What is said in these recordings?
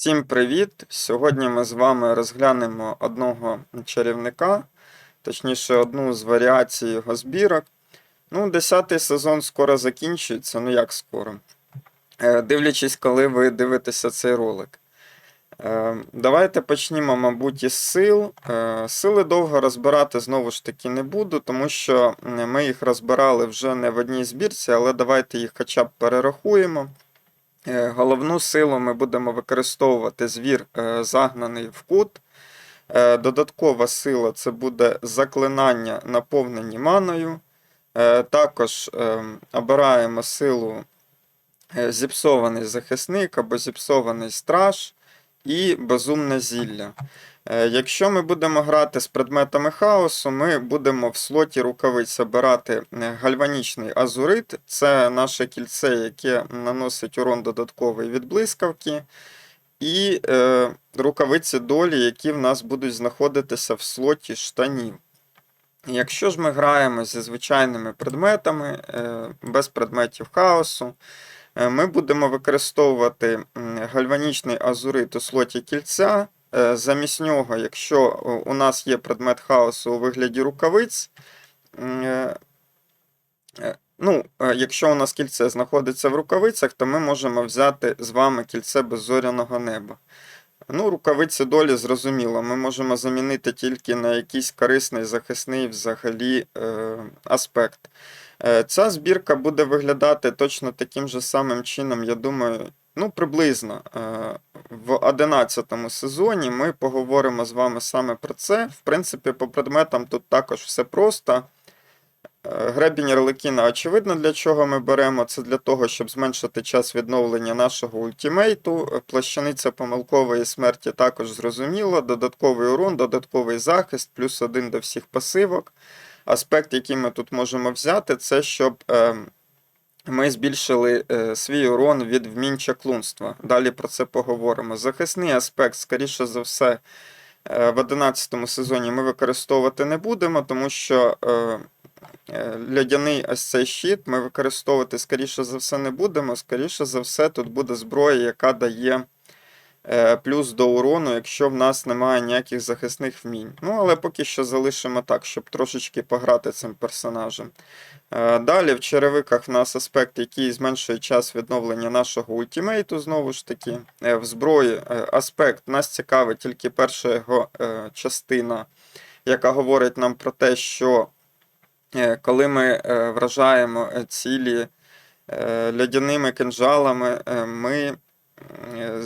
Всім привіт! Сьогодні ми з вами розглянемо одного чарівника, точніше, одну з варіацій його збірок. Ну, 10 сезон скоро закінчується, ну як скоро. Е, Дивлячись, коли ви дивитеся цей ролик. Е, Давайте почнімо, мабуть, із сил. Е, Сили довго розбирати знову ж таки не буду, тому що ми їх розбирали вже не в одній збірці, але давайте їх хоча б перерахуємо. Е, Головну силу ми будемо використовувати звір е, загнаний в кут. Е, Додаткова сила це буде заклинання, наповнені маною. Також е, обираємо силу зіпсований захисник або зіпсований страж і безумне зілля. Е, Якщо ми будемо грати з предметами хаосу, ми будемо в слоті рукавиць обирати е, гальванічний азурит. Це наше кільце, яке наносить урон додатковий від блискавки. І е, рукавиці долі, які в нас будуть знаходитися в слоті штанів. Якщо ж ми граємо зі звичайними предметами, е, без предметів хаосу, ми будемо використовувати гальванічний азурит у слоті кільця. Е, Замість нього, якщо у нас є предмет хаосу у вигляді рукавиць, е, е, ну, е, якщо у нас кільце знаходиться в рукавицях, то ми можемо взяти з вами кільце беззоряного неба. Ну, рукавиці долі зрозуміло, ми можемо замінити тільки на якийсь корисний захисний взагалі е, аспект. Е, ця збірка буде виглядати точно таким же самим чином, я думаю, ну, приблизно. Е, в 11 сезоні ми поговоримо з вами саме про це. В принципі, по предметам тут також все просто. Е, Гребінь Арлекіна, очевидно, для чого ми беремо. Це для того, щоб зменшити час відновлення нашого ультимейту. Е, Плащаниця помилкової смерті також зрозуміло. Додатковий урон, додатковий захист, плюс один до всіх пасивок. Аспект, який ми тут можемо взяти, це щоб е, ми збільшили е, свій урон від вмінь чаклунства. Далі про це поговоримо. Захисний аспект, скоріше за все, е, в 11 сезоні ми використовувати не будемо, тому що. Е, Льодяний ось цей щит ми використовувати, скоріше за все, не будемо. Скоріше за все, тут буде зброя, яка дає плюс до урону, якщо в нас немає ніяких захисних вмінь. Ну, але поки що залишимо так, щоб трошечки пограти цим персонажем. Е, Далі в черевиках в нас аспект, який зменшує час відновлення нашого ультимейту, знову ж таки. Е, В зброї е, аспект нас цікавить тільки перша його е, частина, яка говорить нам про те, що. Е, коли ми е, вражаємо е, цілі е, льодяними кинжалами, е, ми е,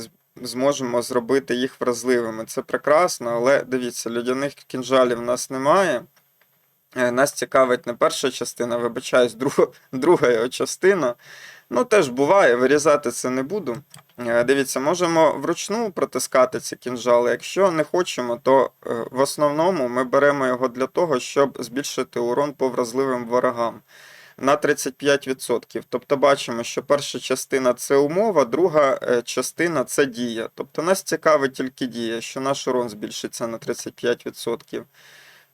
зможемо зробити їх вразливими. Це прекрасно, але дивіться, льодяних кинжалів в нас немає. Е, Нас цікавить не перша частина, вибачаюсь, друга, друга його частина. Ну, теж буває, вирізати це не буду. Е, Дивіться, можемо вручну протискати ці кінжали. Якщо не хочемо, то е, в основному ми беремо його для того, щоб збільшити урон по вразливим ворогам на 35%. Тобто бачимо, що перша частина це умова, друга е, частина це дія. Тобто нас цікавить тільки дія, що наш урон збільшиться на 35%.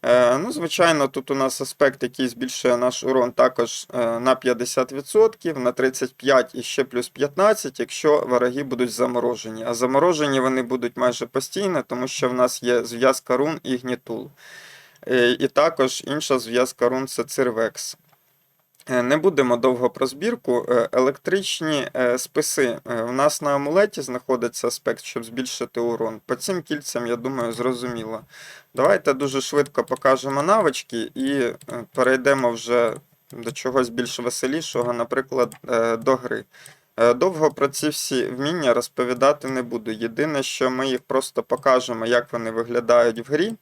Е, Ну, звичайно, тут у нас аспект, який збільшує наш урон також е, на 50%, на 35% і ще плюс 15%, якщо вороги будуть заморожені. А заморожені вони будуть майже постійно, тому що в нас є зв'язка рун і гнітул. І також інша зв'язка рун це цирвекс. Е, Не будемо довго про збірку. Е, Електричні е, списи. У нас на амулеті знаходиться аспект, щоб збільшити урон. По цим кільцям, я думаю, зрозуміло. Давайте дуже швидко покажемо навички і перейдемо вже до чогось більш веселішого, наприклад, до гри. Довго про ці всі вміння розповідати не буду. Єдине, що ми їх просто покажемо, як вони виглядають в грі.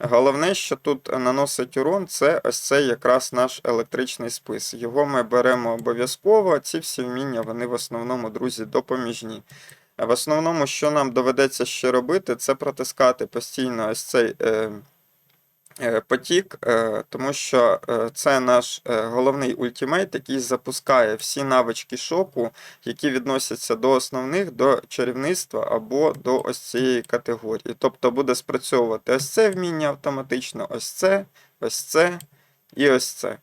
Головне, що тут наносить урон, це ось цей якраз наш електричний спис. Його ми беремо обов'язково. Ці всі вміння, вони в основному, друзі, допоміжні. В основному, що нам доведеться ще робити, це протискати постійно ось цей е, потік, е, тому що е, це наш е, головний ультимейт, який запускає всі навички шоку, які відносяться до основних, до чарівництва або до ось цієї категорії. Тобто буде спрацьовувати ось це вміння автоматично, ось це, ось це і ось це.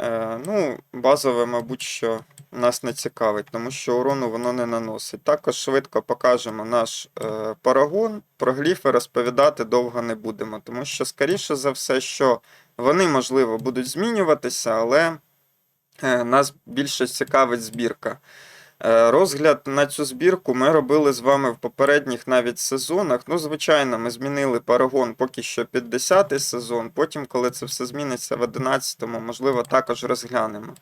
Е, ну, базове, мабуть, що нас не цікавить, тому що урону воно не наносить. Також швидко покажемо наш е, парагон. Про гліфи розповідати довго не будемо, тому що, скоріше за все, що вони, можливо, будуть змінюватися, але е, нас більше цікавить збірка. Е, Розгляд на цю збірку ми робили з вами в попередніх навіть сезонах. Ну, звичайно, ми змінили парагон поки що під 10 сезон. Потім, коли це все зміниться в 11-му, можливо, також розглянемо.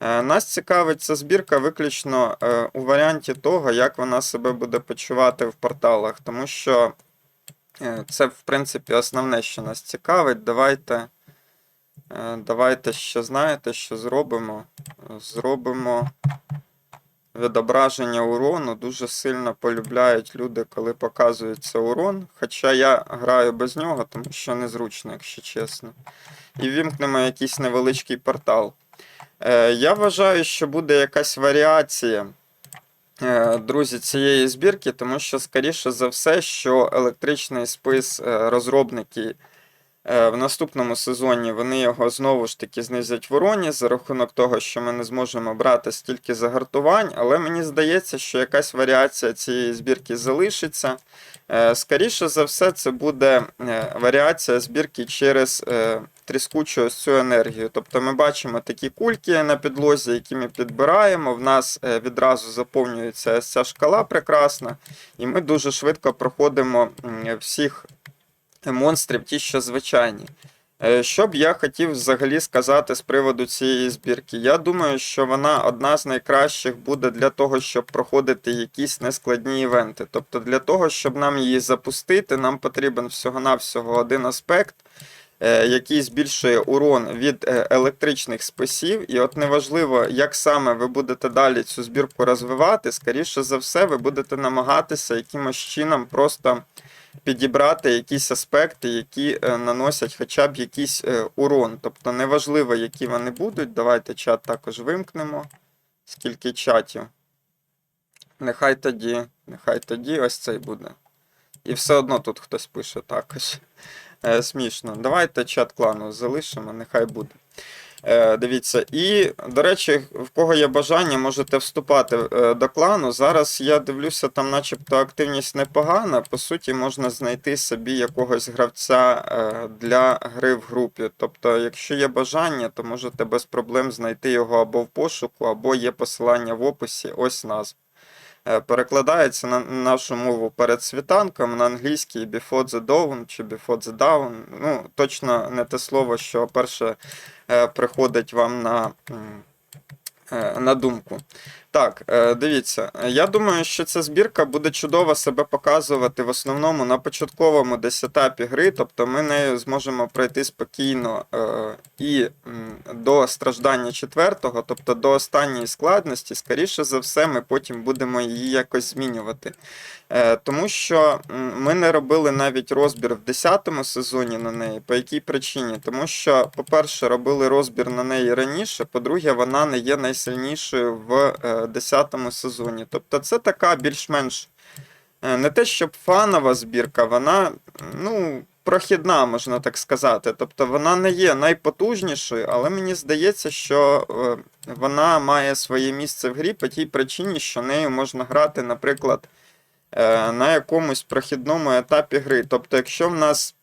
Е, Нас цікавить ця збірка виключно е, у варіанті того, як вона себе буде почувати в порталах, тому що це, в принципі, основне, що нас цікавить. Давайте, давайте ще знаєте, що зробимо. Зробимо відображення урону. Дуже сильно полюбляють люди, коли показується урон. Хоча я граю без нього, тому що незручно, якщо чесно. І вімкнемо якийсь невеличкий портал. Е, я вважаю, що буде якась варіація. е, Друзі, цієї збірки, тому що, скоріше за все, що електричний спис е, розробники в наступному сезоні вони його знову ж таки знизять в уроні за рахунок того, що ми не зможемо брати стільки загартувань, але мені здається, що якась варіація цієї збірки залишиться. Е, Скоріше за все, це буде е, варіація збірки через е, тріскучу ось цю енергію. Тобто ми бачимо такі кульки на підлозі, які ми підбираємо. В нас е, відразу заповнюється ця шкала прекрасна, і ми дуже швидко проходимо всіх монстрів, ті, що звичайні. Е, Що б я хотів взагалі сказати з приводу цієї збірки? Я думаю, що вона одна з найкращих буде для того, щоб проходити якісь нескладні івенти. Тобто для того, щоб нам її запустити, нам потрібен всього-навсього один аспект, е, який збільшує урон від е, електричних списів. І от неважливо, як саме ви будете далі цю збірку розвивати, скоріше за все, ви будете намагатися якимось чином просто підібрати якісь аспекти, які е, наносять хоча б якийсь е, урон. Тобто неважливо, які вони будуть. Давайте чат також вимкнемо. Скільки чатів. Нехай тоді, нехай тоді ось цей буде. І все одно тут хтось пише також. Е, смішно. Давайте чат клану залишимо, нехай буде. Е, дивіться, і, до речі, в кого є бажання, можете вступати е, до клану. Зараз я дивлюся, там начебто активність непогана. По суті, можна знайти собі якогось гравця е, для гри в групі. Тобто, якщо є бажання, то можете без проблем знайти його або в пошуку, або є посилання в описі. Ось назва. Е, Перекладається на нашу мову перед світанком на англійській before the dawn чи before the down. Ну, точно не те слово, що перше е, приходить вам на, е, на думку. Так, е, дивіться, я думаю, що ця збірка буде чудово себе показувати в основному на початковому десь етапі гри, тобто ми нею зможемо пройти спокійно е, і до страждання четвертого, тобто до останньої складності, скоріше за все, ми потім будемо її якось змінювати. Е, Тому що ми не робили навіть розбір в 10-му сезоні на неї. По якій причині? Тому що, по-перше, робили розбір на неї раніше, по-друге, вона не є найсильнішою в е, 10-му сезоні. Тобто це така більш-менш е, не те, щоб фанова збірка, вона ну, прохідна, можна так сказати. Тобто вона не є найпотужнішою, але мені здається, що е, вона має своє місце в грі по тій причині, що нею можна грати, наприклад, е, на якомусь прохідному етапі гри. Тобто, якщо в нас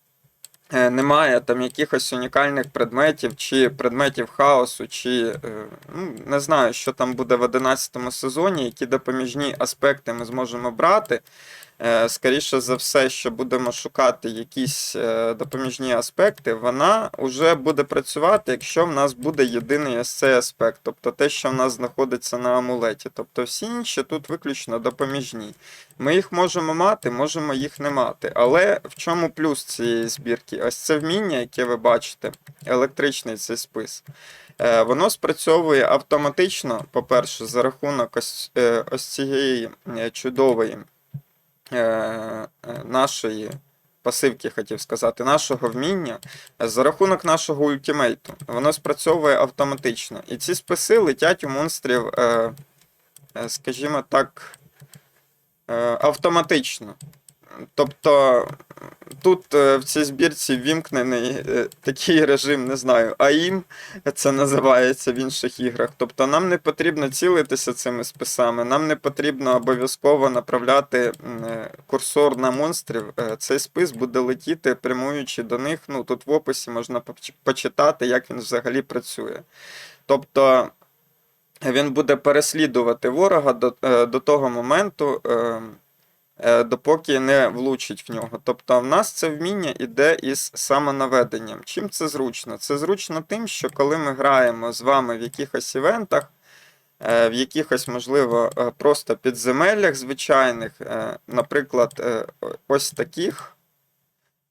немає там якихось унікальних предметів, чи предметів хаосу, чи е, ну, не знаю, що там буде в 11 сезоні, які допоміжні аспекти ми зможемо брати. Е, Скоріше за все, що будемо шукати якісь е, допоміжні аспекти, вона вже буде працювати, якщо в нас буде єдиний ось аспект, тобто те, що в нас знаходиться на амулеті. Тобто всі інші тут виключно допоміжні. Ми їх можемо мати, можемо їх не мати. Але в чому плюс цієї збірки? Ось це вміння, яке ви бачите, електричний цей спис. Е, Воно спрацьовує автоматично, по-перше, за рахунок ось, ось цієї чудової нашої пасивки, хотів сказати, нашого вміння е, за рахунок нашого ультимейту. Воно спрацьовує автоматично. І ці списи летять у монстрів, е, е, скажімо так, е, автоматично. Тобто тут е, в цій збірці ввімкнений е, такий режим, не знаю, АІМ це називається в інших іграх. Тобто нам не потрібно цілитися цими списами, нам не потрібно обов'язково направляти е, курсор на монстрів. Цей спис буде летіти, прямуючи до них. Ну, тут в описі можна почитати, як він взагалі працює. Тобто він буде переслідувати ворога до, до того моменту, е, е, допоки не влучить в нього. Тобто в нас це вміння іде із самонаведенням. Чим це зручно? Це зручно тим, що коли ми граємо з вами в якихось івентах, е, в якихось, можливо, е, просто підземеллях звичайних, е, наприклад, е, ось таких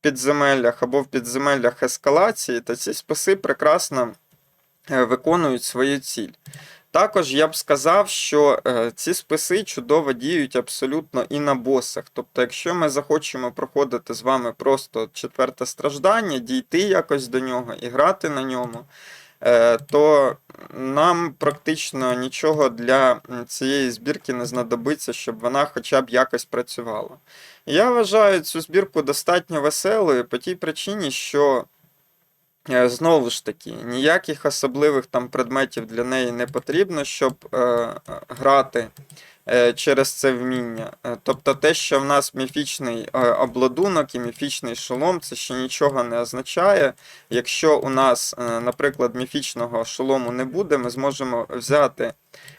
підземеллях або в підземеллях ескалації, то ці списи прекрасно е, виконують свою ціль. Також я б сказав, що е, ці списи чудово діють абсолютно і на босах. Тобто, якщо ми захочемо проходити з вами просто четверте страждання, дійти якось до нього і грати на ньому, е, то нам практично нічого для цієї збірки не знадобиться, щоб вона хоча б якось працювала. Я вважаю цю збірку достатньо веселою по тій причині, що Знову ж таки, ніяких особливих там предметів для неї не потрібно, щоб е, е, грати е, через це вміння. Е, Тобто те, що в нас міфічний е, обладунок і міфічний шолом, це ще нічого не означає. Якщо у нас, е, наприклад, міфічного шолому не буде, ми зможемо взяти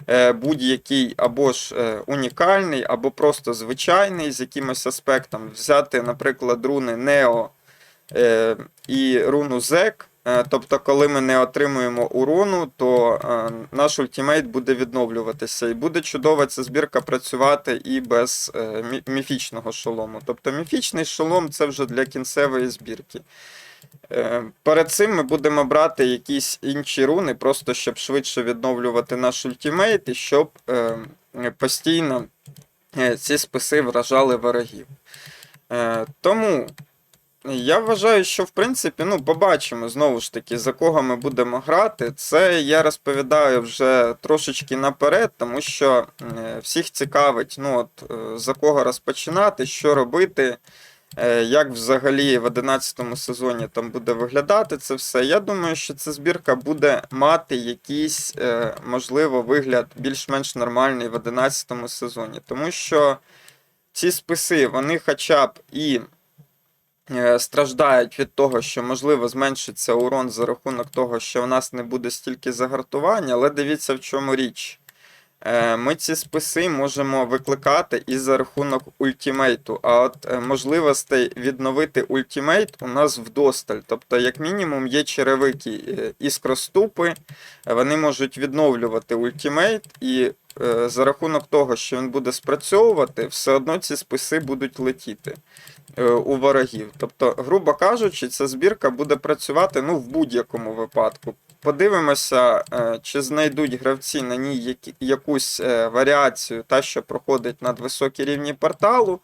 е, будь-який або ж е, унікальний, або просто звичайний з якимось аспектом, взяти, наприклад, руни Нео е, і руну Зек. Е, Тобто, коли ми не отримуємо урону, то е, наш ультимейт буде відновлюватися. І буде чудова ця збірка працювати і без е, міфічного шолому. Тобто міфічний шолом це вже для кінцевої збірки. Е, Перед цим ми будемо брати якісь інші руни, просто щоб швидше відновлювати наш ультимейт і щоб е, постійно е, ці списи вражали ворогів. Е, Тому я вважаю, що в принципі, ну, побачимо знову ж таки, за кого ми будемо грати. Це я розповідаю вже трошечки наперед, тому що всіх цікавить, ну, от, е, за кого розпочинати, що робити, е, як взагалі в 11 сезоні там буде виглядати це все. Я думаю, що ця збірка буде мати якийсь, е, можливо, вигляд більш-менш нормальний в 11 сезоні, тому що ці списи, вони хоча б і страждають від того, що можливо зменшиться урон за рахунок того, що в нас не буде стільки загартування, але дивіться в чому річ. Е, Ми ці списи можемо викликати і за рахунок ультімейту. А от е, можливостей відновити ультімейт у нас вдосталь. Тобто, як мінімум, є черевики е, іскроступи, е, вони можуть відновлювати ультімейт, і е, за рахунок того, що він буде спрацьовувати, все одно ці списи будуть летіти е, у ворогів. Тобто, грубо кажучи, ця збірка буде працювати ну, в будь-якому випадку. Подивимося, е, чи знайдуть гравці на ній якусь е, варіацію, та, що проходить над високі рівні порталу.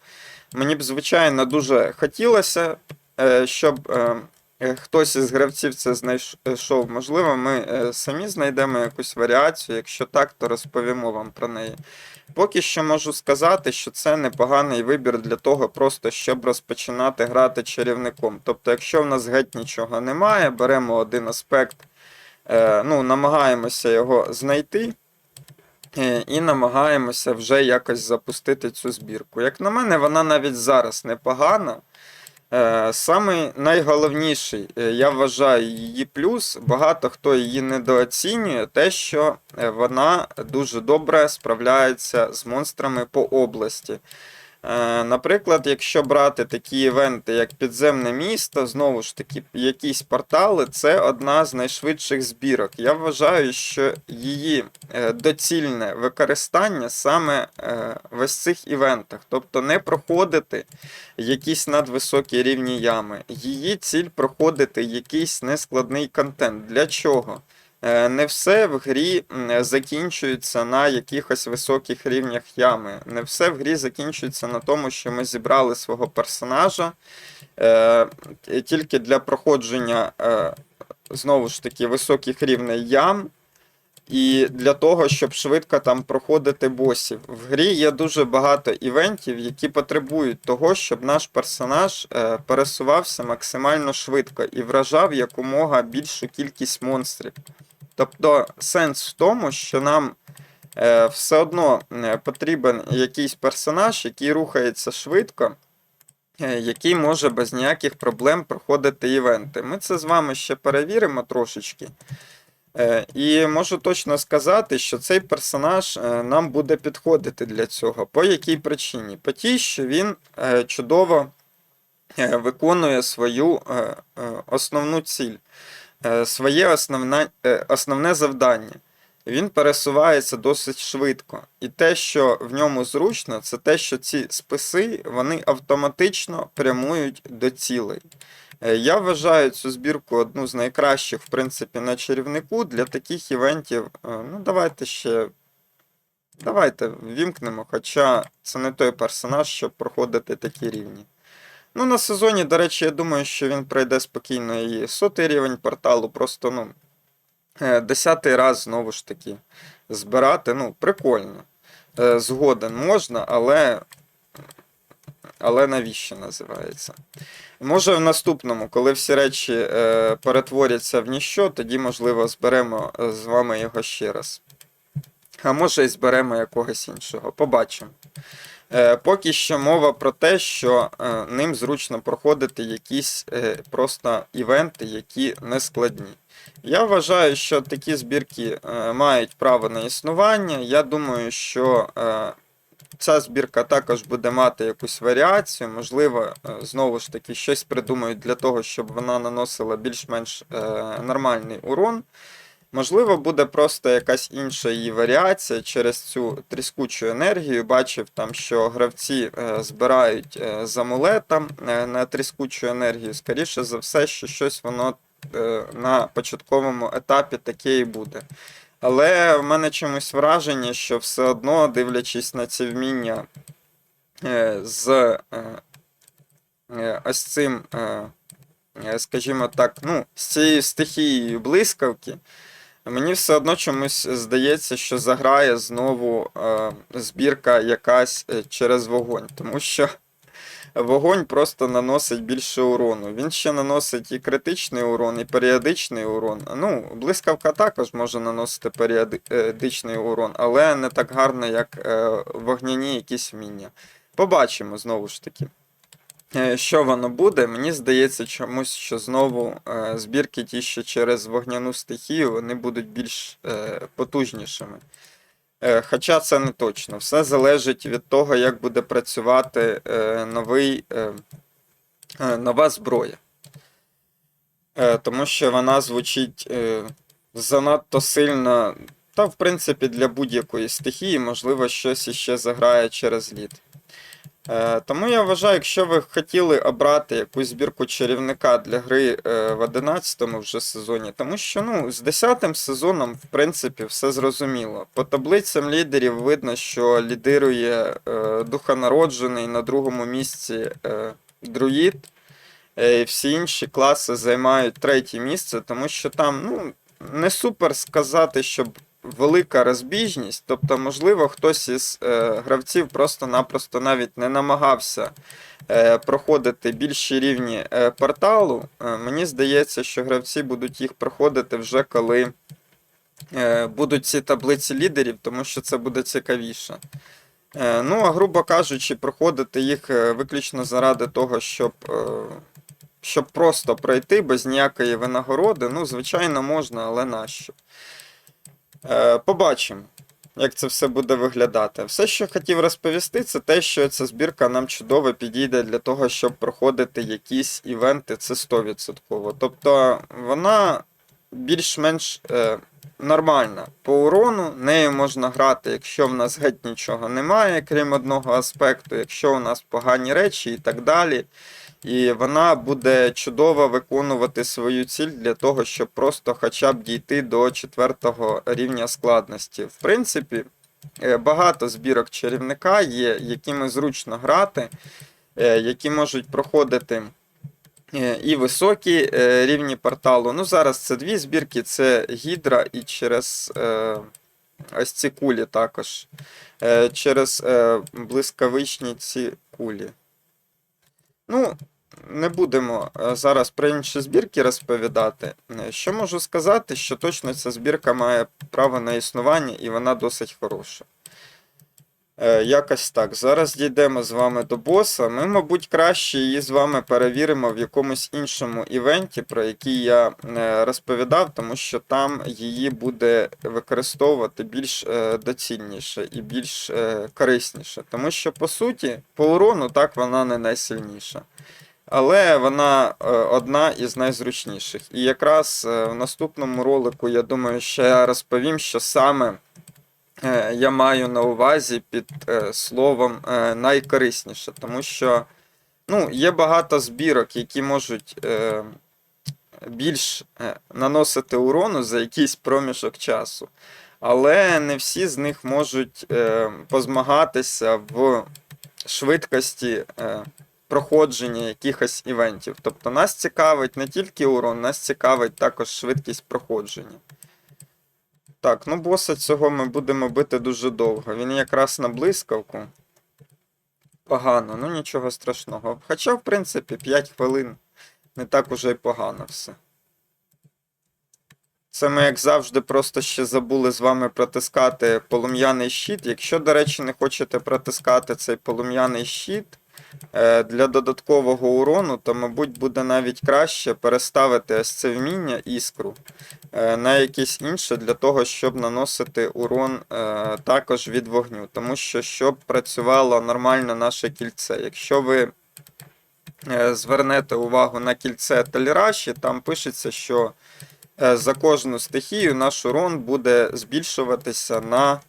Мені б, звичайно, дуже хотілося, е, щоб е, е, хтось із гравців це знайшов. Можливо, ми е, самі знайдемо якусь варіацію. Якщо так, то розповімо вам про неї. Поки що можу сказати, що це непоганий вибір для того, просто щоб розпочинати грати чарівником. Тобто, якщо в нас геть нічого немає, беремо один аспект, е, ну, намагаємося його знайти. е, І намагаємося вже якось запустити цю збірку. Як на мене, вона навіть зараз непогана. Е, Самий найголовніший, е, я вважаю, її плюс. Багато хто її недооцінює, те, що е, вона дуже добре справляється з монстрами по області. Е, Наприклад, якщо брати такі івенти, як підземне місто, знову ж таки, якісь портали, це одна з найшвидших збірок. Я вважаю, що її е, доцільне використання саме е, в ось цих івентах, тобто не проходити якісь надвисокі рівні ями. Її ціль проходити якийсь нескладний контент. Для чого? Е, Не все в грі закінчується на якихось високих рівнях ями. Не все в грі закінчується на тому, що ми зібрали свого персонажа е, тільки для проходження е, знову ж таки високих рівней ям. І для того, щоб швидко там проходити босів. В грі є дуже багато івентів, які потребують того, щоб наш персонаж е, пересувався максимально швидко і вражав якомога більшу кількість монстрів. Тобто сенс в тому, що нам е, все одно е, потрібен якийсь персонаж, який рухається швидко, який може без ніяких проблем проходити івенти. Ми це з вами ще перевіримо трошечки. Е, І можу точно сказати, що цей персонаж е, нам буде підходити для цього. По якій причині? По тій, що він е, чудово виконує свою основну ціль, своє основне, основне завдання. Він пересувається досить швидко. І те, що в ньому зручно, це те, що ці списи вони автоматично прямують до цілей. Е, Я вважаю цю збірку одну з найкращих, в принципі, на чарівнику для таких івентів. е, Ну, давайте ще. Давайте вімкнемо, хоча це не той персонаж, щоб проходити такі рівні. Ну, на сезоні, до речі, я думаю, що він пройде спокійно і сотий рівень порталу, просто, ну, е, десятий раз знову ж таки збирати. Ну, прикольно. Згоден можна, але. Але навіщо називається? Може, в наступному, коли всі речі е, перетворяться в ніщо, тоді, можливо, зберемо е, з вами його ще раз. А може, і зберемо якогось іншого. Побачимо. Е, поки що мова про те, що е, ним зручно проходити якісь е, просто івенти, які не складні. Я вважаю, що такі збірки е, мають право на існування. Я думаю, що е, ця збірка також буде мати якусь варіацію. Можливо, е, знову ж таки, щось придумають для того, щоб вона наносила більш-менш е, нормальний урон. Можливо, буде просто якась інша її варіація через цю тріскучу енергію. Бачив там, що гравці е, збирають з амулета е, на тріскучу енергію. Скоріше за все, що щось воно на початковому етапі таке і буде. Але в мене чомусь враження, що все одно, дивлячись на ці вміння е, з е, е, ось цим, скажімо так, ну, з цією стихією блискавки, мені все одно чомусь здається, що заграє знову збірка якась через вогонь, тому що вогонь просто наносить більше урону. Він ще наносить і критичний урон, і періодичний урон. Ну, блискавка також може наносити періодичний урон, але не так гарно, як е, вогняні якісь вміння. Побачимо знову ж таки. Е, Що воно буде? Мені здається, чомусь, що знову е, збірки ті, що через вогняну стихію, вони будуть більш е, потужнішими. Е, Хоча це не точно. Все залежить від того, як буде працювати е, новий, е, нова зброя. Тому що вона звучить занадто сильно. Та, в принципі, для будь-якої стихії, можливо, щось іще заграє через лід. Е, Тому я вважаю, якщо ви хотіли обрати якусь збірку чарівника для гри е, в 11-му вже сезоні, тому що ну, з 10-м сезоном, в принципі, все зрозуміло. По таблицям лідерів видно, що лідирує е, духонароджений на другому місці друїд. І всі інші класи займають третє місце, тому що там ну, не супер сказати, щоб велика розбіжність. Тобто, можливо, хтось із е, гравців просто-напросто навіть не намагався е, проходити більші рівні е, порталу. Е, мені здається, що гравці будуть їх проходити вже коли е, будуть ці таблиці лідерів, тому що це буде цікавіше. Е, ну, а грубо кажучи, проходити їх е, виключно заради того, щоб. Е, щоб просто пройти без ніякої винагороди, ну, звичайно, можна, але нащо? Е, побачимо, як це все буде виглядати. Все, що хотів розповісти, це те, що ця збірка нам чудово підійде для того, щоб проходити якісь івенти, це 100%. Тобто вона більш-менш е, нормальна по урону, нею можна грати, якщо в нас геть нічого немає, крім одного аспекту, якщо у нас погані речі і так далі. І вона буде чудово виконувати свою ціль для того, щоб просто хоча б дійти до четвертого рівня складності. В принципі, е, багато збірок чарівника є, якими зручно грати, е, які можуть проходити е, і високі рівні порталу. Ну, зараз це дві збірки: це Гідра і через ось ці кулі також. Через блискавичні ці кулі. Ну, не будемо е, зараз про інші збірки розповідати. Е, Що можу сказати, що точно ця збірка має право на існування і вона досить хороша. Е, Якось так. Зараз дійдемо з вами до боса. Ми, мабуть, краще її з вами перевіримо в якомусь іншому івенті, про який я е, розповідав, тому що там її буде використовувати більш е, доцільніше і більш корисніше. Тому що, по суті, по урону так вона не найсильніша. Але вона одна із найзручніших. І якраз в наступному ролику, я думаю, що я розповім, що саме я маю на увазі під е, словом е, найкорисніше. Тому що ну, є багато збірок, які можуть е, більш е, наносити урону за якийсь проміжок часу. Але не всі з них можуть е, позмагатися в швидкості. Е, проходження якихось івентів. Тобто нас цікавить не тільки урон, нас цікавить також швидкість проходження. Так, ну боса цього ми будемо бити дуже довго. Він якраз на блискавку. Погано, ну нічого страшного. Хоча, в принципі, 5 хвилин не так уже й погано все. Це ми, як завжди, просто ще забули з вами протискати полум'яний щит. Якщо, до речі, не хочете протискати цей полум'яний щит, Для додаткового урону, то, мабуть, буде навіть краще переставити ось це вміння іскру е, на якесь інше для того, щоб наносити урон е, також від вогню. Тому що щоб працювало нормально наше кільце. Якщо ви е, звернете увагу на кільце Таліраші, там пишеться, що е, за кожну стихію наш урон буде збільшуватися на е,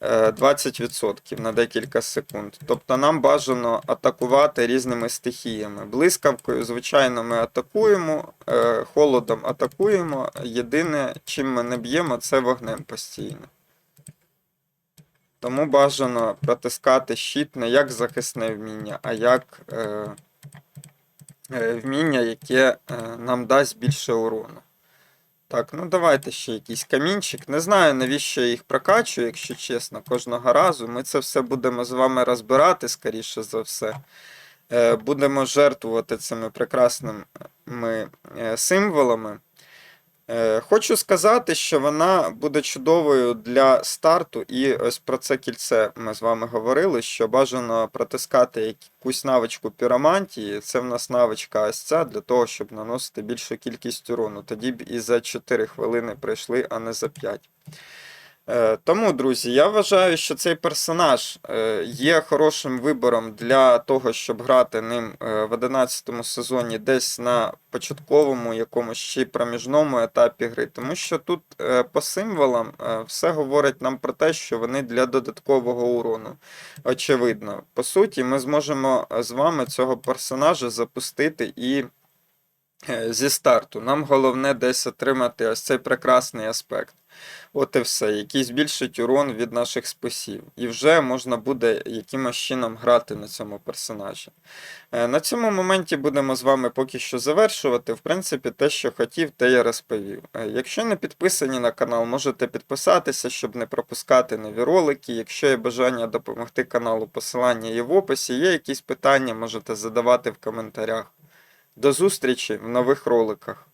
20% на декілька секунд. Тобто нам бажано атакувати різними стихіями. Блискавкою, звичайно, ми атакуємо, е, холодом атакуємо. Єдине, чим ми не б'ємо, це вогнем постійно. Тому бажано протискати щит не як захисне вміння, а як е, е, вміння, яке е, нам дасть більше урону. Так, ну давайте ще якийсь камінчик. Не знаю, навіщо я їх прокачую, якщо чесно, кожного разу. Ми це все будемо з вами розбирати, скоріше за все. Е, Будемо жертвувати цими прекрасними е, символами. Е, Хочу сказати, що вона буде чудовою для старту, і ось про це кільце ми з вами говорили, що бажано протискати якусь навичку піромантії. Це в нас навичка ось ця для того, щоб наносити більшу кількість урону. Тоді б і за 4 хвилини прийшли, а не за 5. Е, Тому, друзі, я вважаю, що цей персонаж е, є хорошим вибором для того, щоб грати ним е, в 11 сезоні десь на початковому якомусь ще проміжному етапі гри. Тому що тут по символам все говорить нам про те, що вони для додаткового урону. Очевидно. По суті, ми зможемо з вами цього персонажа запустити і зі старту. Нам головне десь отримати ось цей прекрасний аспект. От і все, який збільшить урон від наших списів. І вже можна буде якимось чином грати на цьому персонажі. Е, На цьому моменті будемо з вами поки що завершувати. В принципі, те, що хотів, те я розповів. Е, Якщо не підписані на канал, можете підписатися, щоб не пропускати нові ролики. Якщо є бажання допомогти каналу, посилання є в описі. Є якісь питання, можете задавати в коментарях. До зустрічі в нових роликах.